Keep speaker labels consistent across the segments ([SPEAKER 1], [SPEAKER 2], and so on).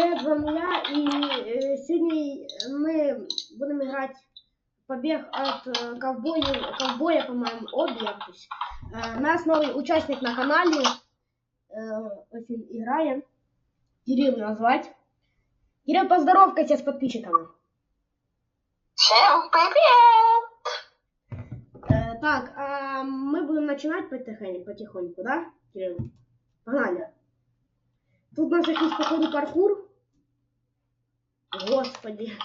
[SPEAKER 1] привет, з вами я. І е, сьогодні ми будемо грати побіг від е, ковбоїв, ковбоя, по-моєму, обі якось. Е, у нас новий учасник на каналі. Е, ось він грає. Кирилл назвать. Кирилл, поздоровкайся з підписчиками.
[SPEAKER 2] Всем привет!
[SPEAKER 1] Е, так, а ми будемо починати потихоньку, потихоньку, да, Кирилл? Погнали. Тут у нас якийсь походу паркур. Господи.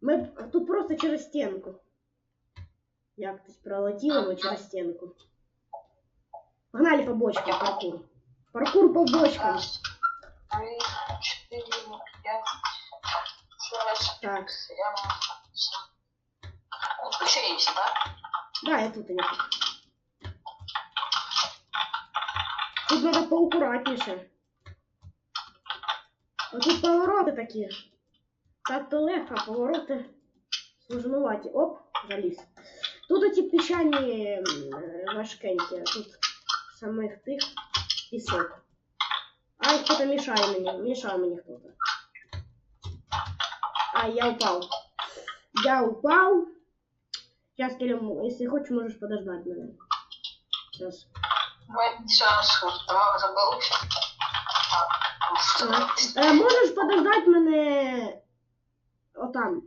[SPEAKER 1] Ми тут просто через стінку. Як хтось пролетіло, ми через стінку. Погнали по бочкам паркур. Паркур по бочкам.
[SPEAKER 2] Три, четыре, пять, шесть,
[SPEAKER 1] Так,
[SPEAKER 2] семь. Включаемся, да?
[SPEAKER 1] да, я тут, а не тут. Тут надо поаккуратніше. А тут повороти такі. Так-то легко, а повороти сложнуваті. Оп, заліз. Тут оці піщані м, е, важкенькі, а тут самих тих пісок. Ай, хто-то мішає мені, мішає мені хто-то. Ай, я упав. Я упав. Сейчас, Кирилл, если хочешь, можешь подождать меня. Сейчас.
[SPEAKER 2] Мы сейчас да, забыл. Так,
[SPEAKER 1] Е, можеш подождать мене отам,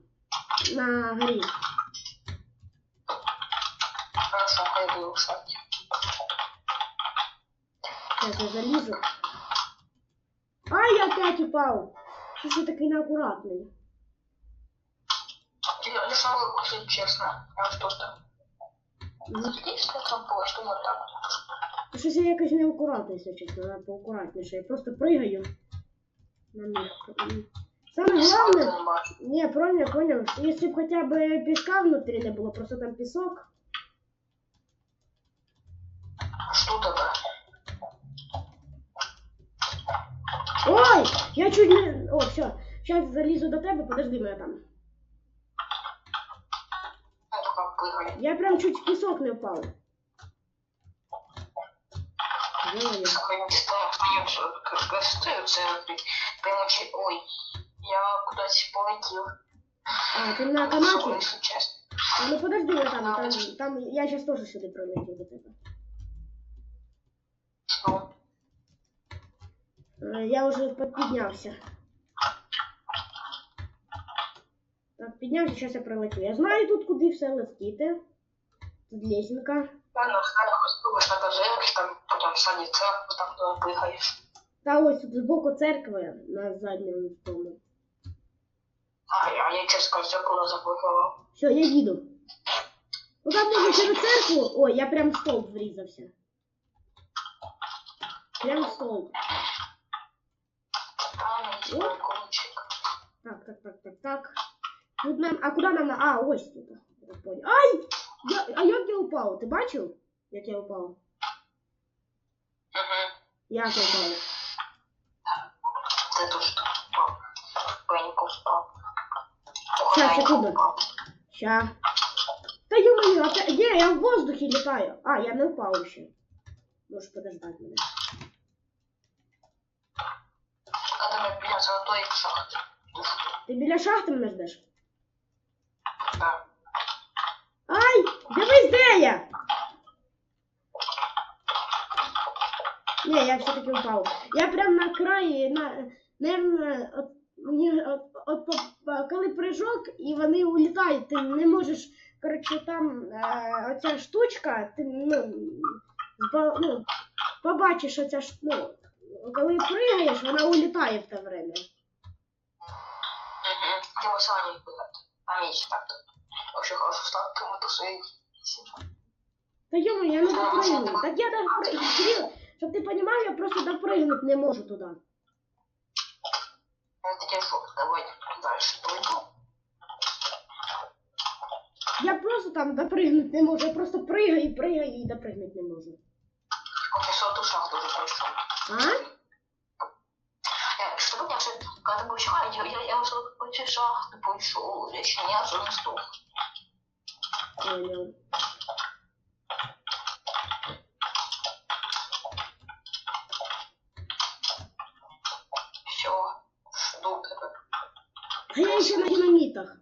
[SPEAKER 1] на горі.
[SPEAKER 2] Хорошо, пойду, кстати.
[SPEAKER 1] Сейчас я залізу. Ай, я опять упав. Що ж я такий неаккуратний?
[SPEAKER 2] Я не смогу, если честно. А.
[SPEAKER 1] Ну,
[SPEAKER 2] Здесь что-то было, что вот так.
[SPEAKER 1] Щось я якось неаккуратний, якщо чесно, поаккуратніше. Я просто пригаю на місце. М. Саме головне...
[SPEAKER 2] не
[SPEAKER 1] понял, понял. Если бы хотя бы песка внутри не было, просто там песок.
[SPEAKER 2] Что тогда?
[SPEAKER 1] Ой, я чуть не... О, все. Сейчас залізу до тебе, подожди мене там.
[SPEAKER 2] Прыгали.
[SPEAKER 1] Я прям чуть в песок не впав.
[SPEAKER 2] Прямочи. Ой, я куда-то полетел.
[SPEAKER 1] А, ти на канаті?
[SPEAKER 2] Если честно.
[SPEAKER 1] А, ну подожди мене там, там, там, я сейчас тоже сюди пролетів до тебе.
[SPEAKER 2] Ну,
[SPEAKER 1] Е, Я вже піднявся. Так, піднявся, зараз я пролетів. Я знаю тут, куди все летіти. Тут лесенка.
[SPEAKER 2] ладно, спробуешь на козырке, там потом садиться, потом туда прыгаешь.
[SPEAKER 1] Та ось тут збоку церкви на задньому тому.
[SPEAKER 2] А я, я через козырку запрыгивал.
[SPEAKER 1] Все, я їду. Ну там можна через церкву. Ой, я прям в столб врізався. Прям в столб.
[SPEAKER 2] Там есть
[SPEAKER 1] О.
[SPEAKER 2] балкончик.
[SPEAKER 1] Так, так, так, так, так. Тут нам. А куди нам на. А, ось тут. Я понял. Ай! Я... А як я упав? Ти бачив? Як я упав?
[SPEAKER 2] Угу.
[SPEAKER 1] Як я упав? Щас, секунду. Ща. Та ё-моё, опять... Где? Я в воздухе летаю. А, я не упал еще. Можешь подождать меня.
[SPEAKER 2] Когда мы берем золотой шахт.
[SPEAKER 1] Ти біля шахти мене ждеш?
[SPEAKER 2] Да.
[SPEAKER 1] Ай! Дивись, де я! Ні, я все-таки упав. Я прям на краї, на, наверное, от, мені, от, от, по- коли прыжок і вони улітають, ти не можеш, коротше, там е, оця штучка, ти ну, збо- ну, побачиш оця ш- ну, коли пригаєш, вона улітає в те время.
[SPEAKER 2] Угу. Где мы с вами были? А меч так-то. Вообще хорошо стал, кому то свои.
[SPEAKER 1] Та йому, я не допригну. Так я допригну. Кирил, щоб ти розумів, я просто допригнути не можу туди.
[SPEAKER 2] Это я шок. Давай дальше пойду.
[SPEAKER 1] Я просто там допригнути не можу. Я просто пригаю, пригаю і допригнути не можу.
[SPEAKER 2] Вот я соту шахту уже пришел.
[SPEAKER 1] А?
[SPEAKER 2] Я, что вы мне когда мы еще я, я, я уже очень шахты пришел, я еще не уже не сдох.
[SPEAKER 1] Понял. А я ще на динамітах.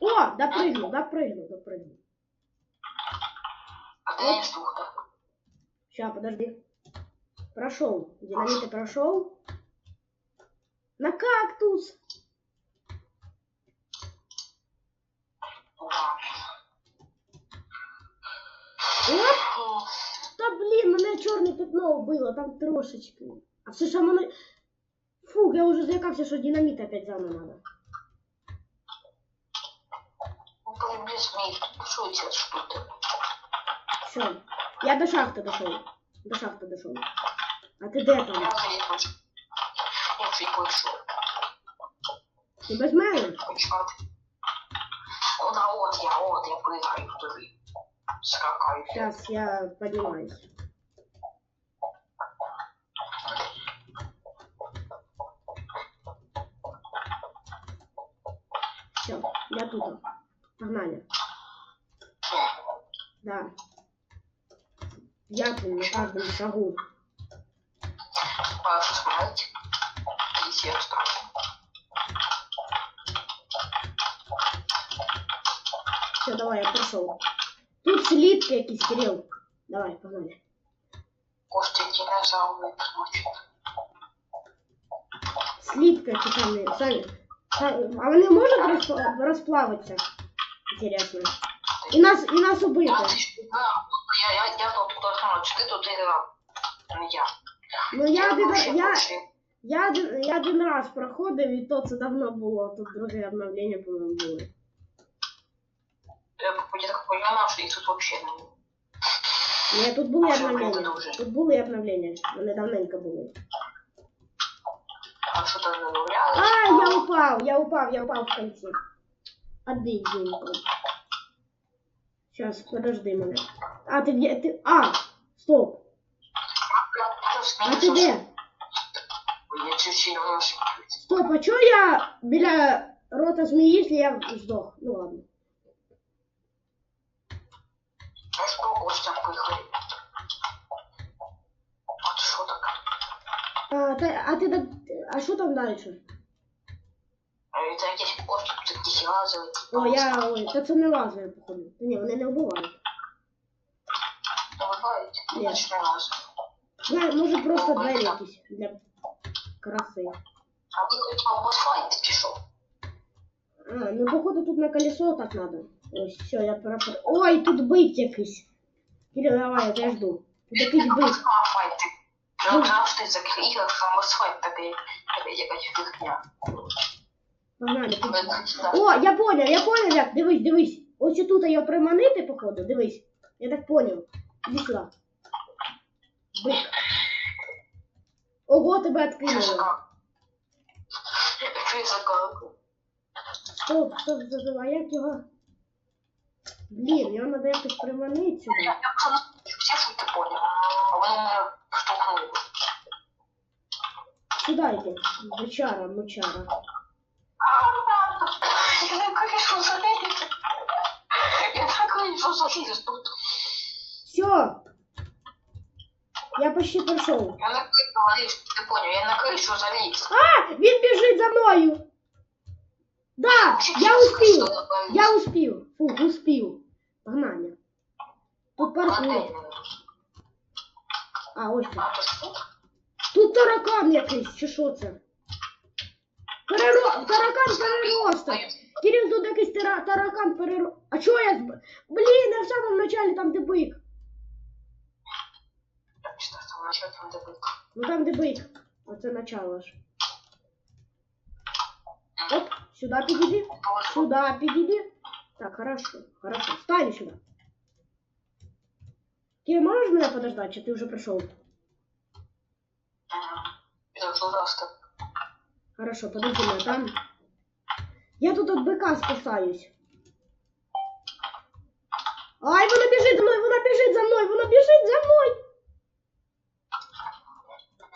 [SPEAKER 1] О, допрыгнул, допрыгнул, допрыгнул.
[SPEAKER 2] А штука.
[SPEAKER 1] Сейчас, подожди. Прошел. Динамиты прошел. На кактус. Оп. Та блін, мене чорне пятно вбило, там трошечки. А все ж мене Фух, я уже злякався, що динаміт опять заново надо.
[SPEAKER 2] Ну, коли без змій, що ці штуки?
[SPEAKER 1] Все. Я до шахти дошел. До шахти дошел. А ти де
[SPEAKER 2] Я
[SPEAKER 1] там?
[SPEAKER 2] вже їх хочу. Я вже їх хочу.
[SPEAKER 1] Ти без мене?
[SPEAKER 2] Почекати. От, а от я, от я пригаю туди. Скакаю.
[SPEAKER 1] Сейчас я поднимаюсь. Все, я тут. Погнали. Да. Я тут на каждом шагу.
[SPEAKER 2] Пашу смотреть. И сердце.
[SPEAKER 1] Все, давай, я пошел. Тут слитки якісь, Кирилл. Давай, погнали.
[SPEAKER 2] Кости динозавры, значит.
[SPEAKER 1] Слитка ці самі, самі. Са- А вони можуть розпла- розплавитися? Інтересно. І нас, і нас убити.
[SPEAKER 2] Я, я, я, тут туда сама, ты тут и я.
[SPEAKER 1] Ну я один, я, я, один, я один раз проходив, і то це давно було. Тут друге обновлення, по-моєму, було.
[SPEAKER 2] Я, так поняла, что их тут вообще не
[SPEAKER 1] Ні, тут були обновлення. Тут були обновлення. Вони давненько були.
[SPEAKER 2] А что-то добавляли.
[SPEAKER 1] А, я упав, я упав, я упав в кінці. Один дінько. Сейчас, подожди мене. А, ти где? Ти... А, стоп. А ти де?
[SPEAKER 2] Я чуть-чуть не ошибаюсь.
[SPEAKER 1] Стоп, а чого я біля рота змії, якщо я здох? Ну ладно.
[SPEAKER 2] А,
[SPEAKER 1] та, а ти да- а що там далі?
[SPEAKER 2] А Это якийсь Костя тут якісь лазили.
[SPEAKER 1] О, я. Ой, та це не лазери, походу. Та Ні, вони не вбивають.
[SPEAKER 2] Бувають.
[SPEAKER 1] Ні.
[SPEAKER 2] Значить, не лазили.
[SPEAKER 1] Знаю, може просто двері якісь для краси.
[SPEAKER 2] А ви коли вам босфайт пішов?
[SPEAKER 1] А, ну походу тут на колесо так надо. Ось, все, я пропор... Ой, тут бить якийсь. Кирил, давай, я жду. Тут якийсь бить.
[SPEAKER 2] Іграх сам босфайт такий. Якась фігня.
[SPEAKER 1] О, я понял, я понял, як, дивись, дивись. Ось тут його приманити, походу, дивись. Я так понял. Іди сюди. Бик. Ого, тебе.
[SPEAKER 2] Фізика.
[SPEAKER 1] Стоп, стоп, стоп, а як його? Блін, його треба якось приманити
[SPEAKER 2] Я,
[SPEAKER 1] сюди.
[SPEAKER 2] я поняв. А вони мене штовхнули. не кришу залізти тут.
[SPEAKER 1] Все. Я почти пройшов.
[SPEAKER 2] Я на кришу заліз, ти поняв, я на кришу заліз.
[SPEAKER 1] А, він біжить за мною. Да, я успів. Я успів. Фу, успів. Погнали. Тут паркур. А, ось тут.
[SPEAKER 2] А, то ж тут?
[SPEAKER 1] Тут таракан якийсь, чи що це? Переро... Таракан переросток. Кирил, тут якийсь тара... таракан переро... А чого я... зб- Блін, я в самому началі там, де бик.
[SPEAKER 2] Я читав, там начать там де бик.
[SPEAKER 1] Ну там, де бик. Оце начало ж. Оп, сюда підійди. Сюда підійди. Так, хорошо, хорошо. Встань сюда. Кирил, можеш мене подождати, чи ти вже прийшов?
[SPEAKER 2] пожалуйста.
[SPEAKER 1] Хорошо, подожди меня там. Я тут от быка спасаюсь. Ай, вона біжить за мною, вона біжить за мною, вона біжить за мною.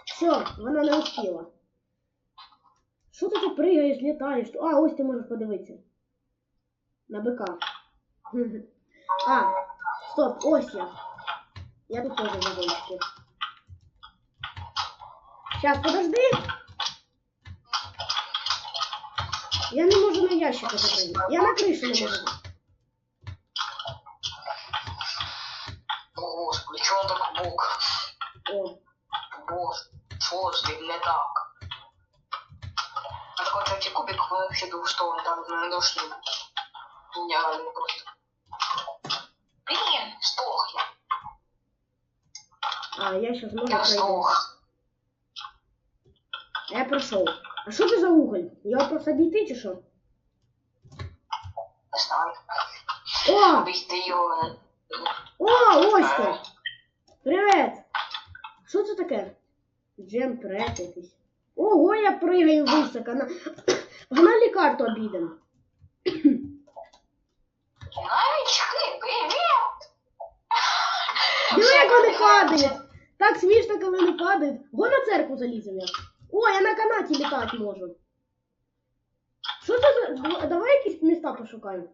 [SPEAKER 1] Все, вона не успіла. Що ти тут пригаєш, літаєш? А, ось ти можеш подивитися. На бика. А, стоп, ось я. Я тут теж в вагончику. Сейчас, подожди. Я не можу на ящика закрити. Я на кришу не можу.
[SPEAKER 2] О, господи, чого так бук?
[SPEAKER 1] О.
[SPEAKER 2] З ним не так? А такой третий кубик вообще думал, что он там не дошли. Нереально просто. Блин, сдох я.
[SPEAKER 1] А, я сейчас можу
[SPEAKER 2] Я
[SPEAKER 1] пройти.
[SPEAKER 2] сдох.
[SPEAKER 1] Я пройшов. А що це за уголь? Його просто обійти чи що? О! О, ось! Привет! Що це таке? Джемпред якийсь. Ого, я пригаю високо. На... Погнали карту обійдемо.
[SPEAKER 2] Новички, привет!
[SPEAKER 1] Диви, як вони падають! Так смішно, коли вони падають. Го на церкву залізем я. О, я на канаті літати можу. Що це за. Дав- Давай якісь міста пошукаємо.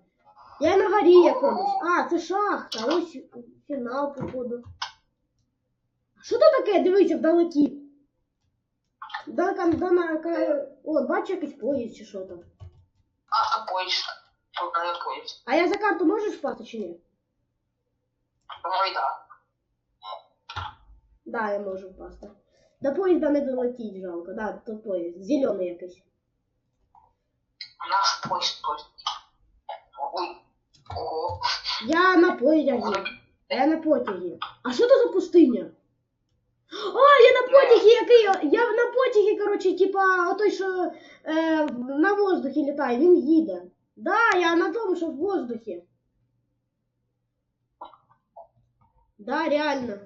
[SPEAKER 1] Я на горі якомусь. А, це шахта. Ось фінал, походу. Що це таке? Дивися вдалекі. Да, там, да, на, ка- О, бачу якийсь поїзд чи що там.
[SPEAKER 2] А, а поезд? Тут не поезд.
[SPEAKER 1] А я за карту можеш впасти чи ні?
[SPEAKER 2] Думаю, да.
[SPEAKER 1] Да, я можу впасти. До поїзда не долетіть, жалко. Да, то поїзд. Зелений якийсь.
[SPEAKER 2] Наш поезд тоже. Ой. Ого.
[SPEAKER 1] Я на потягі. Я на потягі. А що це за пустиня? А, я на потягі, який. Я на потягі, коротше, типа, той, що е, на воздухі літає, він їде. Да, я на тому, що в воздухі. Да, реально.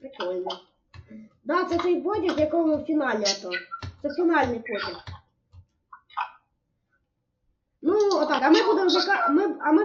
[SPEAKER 1] Прикольно. Да, це той потяг, якому в фіналі ато. Це фінальний потяг. Ну, отак, а ми будемо зака... ми, а ми